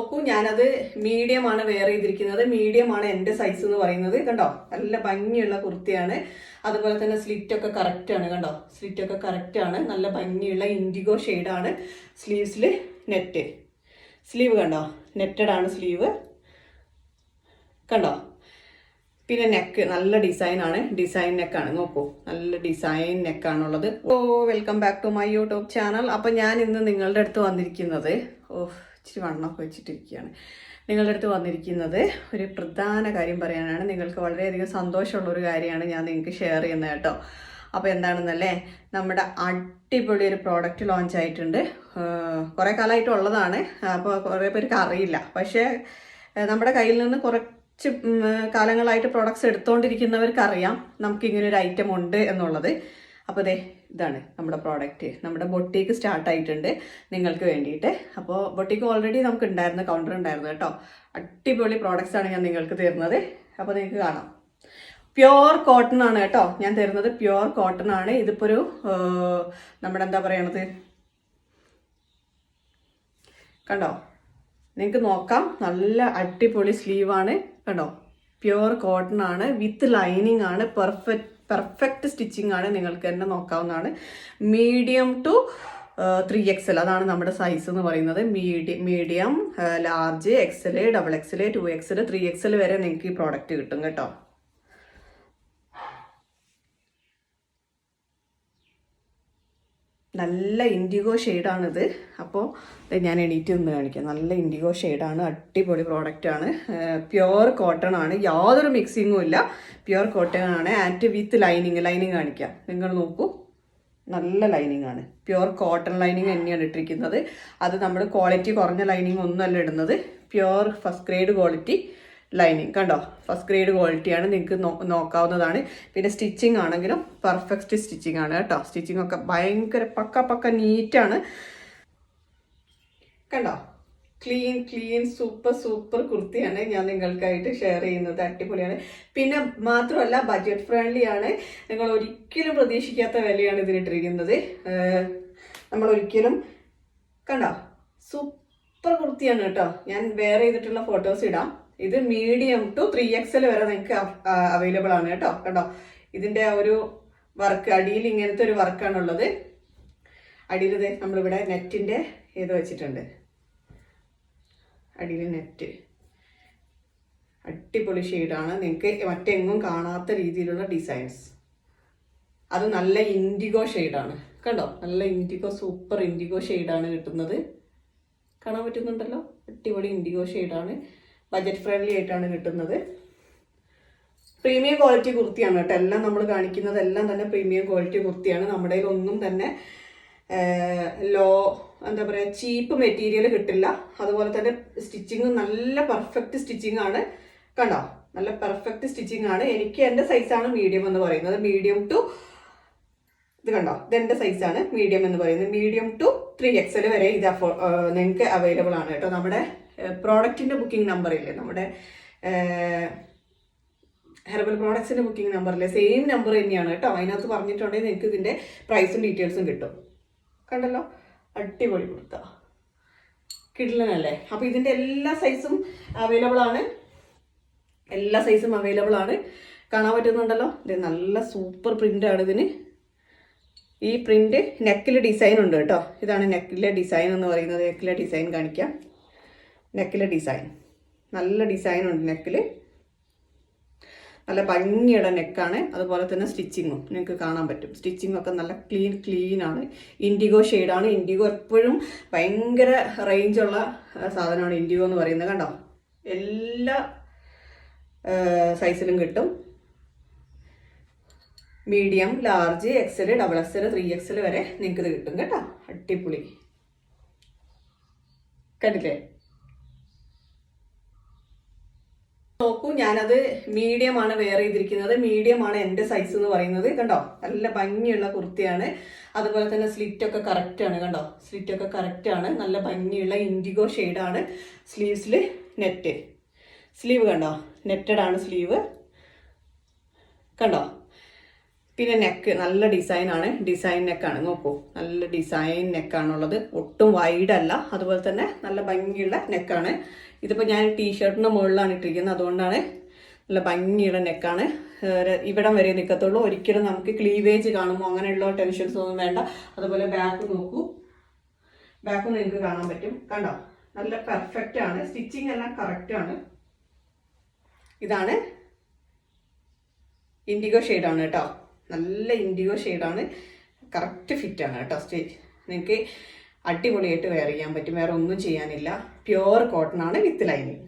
നോക്കൂ ഞാനത് മീഡിയമാണ് വെയർ ചെയ്തിരിക്കുന്നത്. മീഡിയമാണ് എന്റെ സൈസ് എന്ന് പറയുന്നത്. കണ്ടോ? നല്ല ഭംഗിയുള്ള കുർത്തിയാണ്. അതുപോലെ തന്നെ സ്ലിറ്റ് ഒക്കെ കറക്റ്റ് ആണ് കണ്ടോ? സ്ലിറ്റ് ഒക്കെ കറക്റ്റ് ആണ്. നല്ല ഭംഗിയുള്ള ഇൻഡിഗോ ആണ് സ്ലീവ്സിൽ നെറ്റ് സ്ലീവ് കണ്ടോ? നെറ്റഡാണ് സ്ലീവ്. കണ്ടോ? പിന്നെ നെക്ക് നല്ല ഡിസൈൻ ആണ്. ഡിസൈൻ നെക്കാണ് നോക്കൂ. നല്ല ഡിസൈൻ നെക്കാണുള്ളത് ഓ welcome back to my YouTube channel അപ്പം ഞാൻ ഇന്ന് നിങ്ങളുടെ അടുത്ത് വന്നിരിക്കുന്നത്. ഓ ഇച്ചിരി വണ്ണമൊക്കെ വെച്ചിട്ടിരിക്കുകയാണ്. നിങ്ങളുടെ അടുത്ത് വന്നിരിക്കുന്നത് ഒരു പ്രധാന കാര്യം പറയാനാണ്. നിങ്ങൾക്ക് വളരെയധികം സന്തോഷമുള്ള ഒരു കാര്യമാണ് ഞാൻ നിങ്ങൾക്ക് ഷെയർ ചെയ്യുന്നത് കേട്ടോ. അപ്പോൾ എന്താണെന്നല്ലേ? നമ്മുടെ അടിപൊളി ഒരു പ്രോഡക്റ്റ് ലോഞ്ച് ആയിട്ടുണ്ട്. കുറേ കാലമായിട്ട് ഉള്ളതാണ്. അപ്പോൾ കുറേ പേർക്ക് അറിയില്ല. പക്ഷേ നമ്മുടെ കയ്യിൽ നിന്ന് കുറച്ച് കാലങ്ങളായിട്ട് പ്രോഡക്ട്സ് എടുത്തുകൊണ്ടിരിക്കുന്നവർക്ക് അറിയാം നമുക്ക് ഇങ്ങനെ ഒരു ഐറ്റം ഉണ്ട് എന്നുള്ളത്. അപ്പോൾ അതെ ഇതാണ് നമ്മുടെ പ്രോഡക്റ്റ് നമ്മുടെ ബൊട്ടീക്ക് സ്റ്റാർട്ട് ആയിട്ടുണ്ട് നിങ്ങൾക്ക് വേണ്ടിയിട്ട്. അപ്പോൾ ബൊട്ടീക്ക് ഓൾറെഡി നമുക്ക് ഉണ്ടായിരുന്ന കൗണ്ടർ ഉണ്ടായിരുന്നു കേട്ടോ. അടിപൊളി പ്രോഡക്റ്റ്സ് ആണ് ഞാൻ നിങ്ങൾക്ക് തരുന്നത്. അപ്പോൾ നിങ്ങൾക്ക് കാണാം. പ്യുവർ കോട്ടൺ ആണ് കേട്ടോ. ഞാൻ തരുന്നത് പ്യുവർ കോട്ടൺ ആണ്. ഇതിപ്പോൾ ഒരു നമ്മുടെ എന്താ പറയണത്? കണ്ടോ? നിങ്ങൾക്ക് നോക്കാം. നല്ല അടിപൊളി സ്ലീവാണ് കണ്ടോ? പ്യുവർ കോട്ടൺ ആണ്. വിത്ത് ലൈനിങ് ആണ്. പെർഫെക്റ്റ് പെർഫെക്റ്റ് സ്റ്റിച്ചിങ് ആണ് നിങ്ങൾക്ക് തന്നെ നോക്കാവുന്നതാണ്. Medium to three X L അതാണ് നമ്മുടെ സൈസ് എന്ന് പറയുന്നത്. Medium medium large XL double XL two XL three XL വരെ നിങ്ങൾക്ക് ഈ പ്രോഡക്റ്റ് കിട്ടും കേട്ടോ. നല്ല ഇൻഡിഗോ ഷെയ്ഡാണിത് അപ്പോൾ ഞാൻ എണീറ്റ് നിന്ന് കാണിക്കാം. നല്ല ഇൻഡിഗോ ഷെയ്ഡാണ് അടിപൊളി പ്രോഡക്റ്റാണ് പ്യുവർ കോട്ടൺ ആണ്. യാതൊരു മിക്സിങ്ങും ഇല്ല. പ്യുവർ കോട്ടൺ ആണ്. ആൻഡ് വിത്ത് ലൈനിങ് ലൈനിങ് കാണിക്കാം. നിങ്ങൾ നോക്കൂ. നല്ല ലൈനിങ് ആണ്. പ്യുവർ കോട്ടൺ ലൈനിങ് തന്നെയാണ് ഇട്ടിരിക്കുന്നത്. അത് നമ്മൾ ക്വാളിറ്റി കുറഞ്ഞ ലൈനിങ് ഒന്നുമല്ല ഇടുന്നത്. Pure first grade quality lining കണ്ടോ? ഫസ്റ്റ് ഗ്രേഡ് ക്വാളിറ്റിയാണ് നിങ്ങൾക്ക് നോക്കാവുന്നതാണ്. പിന്നെ സ്റ്റിച്ചിങ് ആണെങ്കിലും പെർഫെക്റ്റ് സ്റ്റിച്ചിങ് ആണ് കേട്ടോ. സ്റ്റിച്ചിങ് ഒക്കെ ഭയങ്കര പക്ക പക്ക നീറ്റാണ് കണ്ടോ? ക്ലീൻ ക്ലീൻ സൂപ്പർ സൂപ്പർ കുർത്തിയാണ് ഞാൻ നിങ്ങൾക്കായിട്ട് ഷെയർ ചെയ്യുന്നത്. അടിപൊളിയാണ്. പിന്നെ മാത്രമല്ല ബഡ്ജറ്റ് ഫ്രണ്ട്ലി ആണ്. നിങ്ങൾ ഒരിക്കലും പ്രതീക്ഷിക്കാത്ത വിലയാണ് ഇതിനിട്ടിരിക്കുന്നത് നമ്മൾ ഒരിക്കലും കണ്ടോ? സൂപ്പർ കുർത്തിയാണ് കേട്ടോ. ഞാൻ വേറെ ചെയ്തിട്ടുള്ള ഫോട്ടോസ് ഇടാം. ഇത് മീഡിയം ടു ത്രീ എക്സൽ വരെ നിങ്ങൾക്ക് അവൈലബിൾ ആണ് കേട്ടോ. കണ്ടോ? ഇതിന്റെ ആ ഒരു വർക്ക് അടിയിൽ ഇങ്ങനത്തെ ഒരു വർക്കാണുള്ളത് അടിയിൽ നമ്മളിവിടെ നെറ്റിന്റെ ഇത് വെച്ചിട്ടുണ്ട്. അടിയിൽ നെറ്റ് അടിപൊളി ഷെയ്ഡാണ് നിങ്ങൾക്ക് മറ്റെങ്ങും കാണാത്ത രീതിയിലുള്ള ഡിസൈൻസ് അത് നല്ല ഇൻഡിഗോ ഷെയ്ഡാണ് കണ്ടോ? നല്ല ഇൻഡിഗോ സൂപ്പർ ഇൻഡിഗോ ഷെയ്ഡാണ് കിട്ടുന്നത്. കാണാൻ പറ്റുന്നുണ്ടല്ലോ? അടിപൊളി ഇൻഡിഗോ ഷെയ്ഡാണ് ബജറ്റ് ഫ്രണ്ട്ലി ആയിട്ടാണ് കിട്ടുന്നത്. പ്രീമിയം ക്വാളിറ്റി കുർത്തിയാണ് കേട്ടോ. എല്ലാം നമ്മൾ കാണിക്കുന്നതെല്ലാം തന്നെ പ്രീമിയം ക്വാളിറ്റി കുർത്തിയാണ്. നമ്മുടെ ഒന്നും തന്നെ ലോ എന്താ പറയുക ചീപ്പ് മെറ്റീരിയൽ കിട്ടില്ല. അതുപോലെ തന്നെ സ്റ്റിച്ചിങ് നല്ല പെർഫെക്റ്റ് സ്റ്റിച്ചിങ് ആണ്. കണ്ടോ? നല്ല പെർഫെക്റ്റ് സ്റ്റിച്ചിങ് ആണ്. എനിക്ക് എന്റെ സൈസാണ് മീഡിയം എന്ന് പറയുന്നത്. മീഡിയം ടു ഇത് കണ്ടോ? ഇത് എന്റെ സൈസാണ് മീഡിയം എന്ന് പറയുന്നത്. മീഡിയം ടു ത്രീ എക്സൽ വരെ ഇത് അഫോ നിങ്ങൾക്ക് അവൈലബിൾ ആണ് കേട്ടോ. നമ്മുടെ പ്രോഡക്റ്റിന്റെ ബുക്കിംഗ് നമ്പർ ഇല്ലേ? നമ്മുടെ ഹെർബൽ പ്രോഡക്ട്സിന്റെ ബുക്കിംഗ് നമ്പറിലെ സെയിം നമ്പർ തന്നെയാണ് കേട്ടോ. അതിനകത്ത് പറഞ്ഞിട്ടുണ്ടെങ്കിൽ നിങ്ങൾക്ക് ഇതിന്റെ പ്രൈസും ഡീറ്റെയിൽസും കിട്ടും. കണ്ടല്ലോ? അടിപൊളി കൊടുത്ത കിഡ്ലനല്ലേ അപ്പോൾ ഇതിന്റെ എല്ലാ സൈസും അവൈലബിൾ ആണ്. എല്ലാ സൈസും അവൈലബിൾ ആണ്. കാണാൻ പറ്റുന്നുണ്ടല്ലോ? ഇത് നല്ല സൂപ്പർ പ്രിന്റാണ് ഇതിന്. ഈ പ്രിന്റ് നെക്കിൽ ഡിസൈൻ ഉണ്ട് കേട്ടോ. ഇതാണ് നെക്കിലെ ഡിസൈൻ എന്ന് പറയുന്നത്. നെക്കിലെ ഡിസൈൻ കാണിക്കാം. നെക്കിലെ ഡിസൈൻ. നല്ല ഡിസൈൻ ഉണ്ട് നെക്കിൽ നല്ല ഭംഗിയുടെ നെക്കാണ്. അതുപോലെ തന്നെ സ്റ്റിച്ചിങ്ങും നിങ്ങൾക്ക് കാണാൻ പറ്റും. സ്റ്റിച്ചിങ് ഒക്കെ നല്ല ക്ലീൻ ക്ലീൻ ആണ്. ഇൻഡിഗോ ഷെയ്ഡാണ് ഇൻഡിഗോ എപ്പോഴും ഭയങ്കര റേഞ്ചുള്ള സാധനമാണ് ഇൻഡിഗോ എന്ന് പറയുന്നത്. കണ്ടോ? എല്ലാ സൈസിലും കിട്ടും. Medium large XL double XL three XL വരെ നിങ്ങൾക്ക് ഇത് കിട്ടും കേട്ടോ. അടിപൊളി. കണ്ടില്ലേ? നോക്കൂ ഞാനത് മീഡിയമാണ് വെയർ ചെയ്തിരിക്കുന്നത്. മീഡിയമാണ് എന്റെ സൈസ് എന്ന് പറയുന്നത്. കണ്ടോ? നല്ല ഭംഗിയുള്ള കുർത്തിയാണ്. അതുപോലെ തന്നെ സ്ലിറ്റ് ഒക്കെ കറക്റ്റ് ആണ് കണ്ടോ? സ്ലിറ്റ് ഒക്കെ കറക്റ്റ് ആണ്. നല്ല ഭംഗിയുള്ള ഇൻഡിഗോ ആണ് സ്ലീവ്സിൽ നെറ്റ് സ്ലീവ് കണ്ടോ? നെറ്റഡാണ് സ്ലീവ്. കണ്ടോ? പിന്നെ നെക്ക് നല്ല ഡിസൈനാണ് ഡിസൈൻ നെക്കാണ് നോക്കൂ. നല്ല ഡിസൈൻ നെക്കാണുള്ളത് ഒട്ടും വൈഡ് അല്ല. അതുപോലെ തന്നെ നല്ല ഭംഗിയുള്ള നെക്കാണ് ഇതിപ്പോൾ ഞാൻ ടീഷർട്ടിന് മുകളിലാണ് ഇട്ടിരിക്കുന്നത്. അതുകൊണ്ടാണ് നല്ല ഭംഗിയുള്ള നെക്കാണ് ഇവിടം വരെ നിൽക്കത്തുള്ളൂ ഒരിക്കലും നമുക്ക് ക്ലീവേജ് കാണുമോ? അങ്ങനെയുള്ള ടെൻഷൻസ് ഒന്നും വേണ്ട. അതുപോലെ ബാക്ക് നോക്കൂ. ബാക്ക് നിങ്ങൾക്ക് കാണാൻ പറ്റും. കണ്ടോ? നല്ല പെർഫെക്റ്റ് ആണ്. സ്റ്റിച്ചിങ് എല്ലാം കറക്റ്റ് ആണ്. ഇതാണ് ഇൻഡിഗോ ഷെയ്ഡാണ് കേട്ടോ. നല്ല ഇൻഡിഗോ ഷെയ്ഡാണ് കറക്റ്റ് ഫിറ്റാണ് കേട്ടോ സ്റ്റേജ് നിങ്ങൾക്ക് അടിപൊളിയായിട്ട് വെയർ ചെയ്യാൻ പറ്റും. വേറെ ഒന്നും ചെയ്യാനില്ല. പ്യുവർ കോട്ടൺ ആണ് വിത്ത് ലൈനിങ്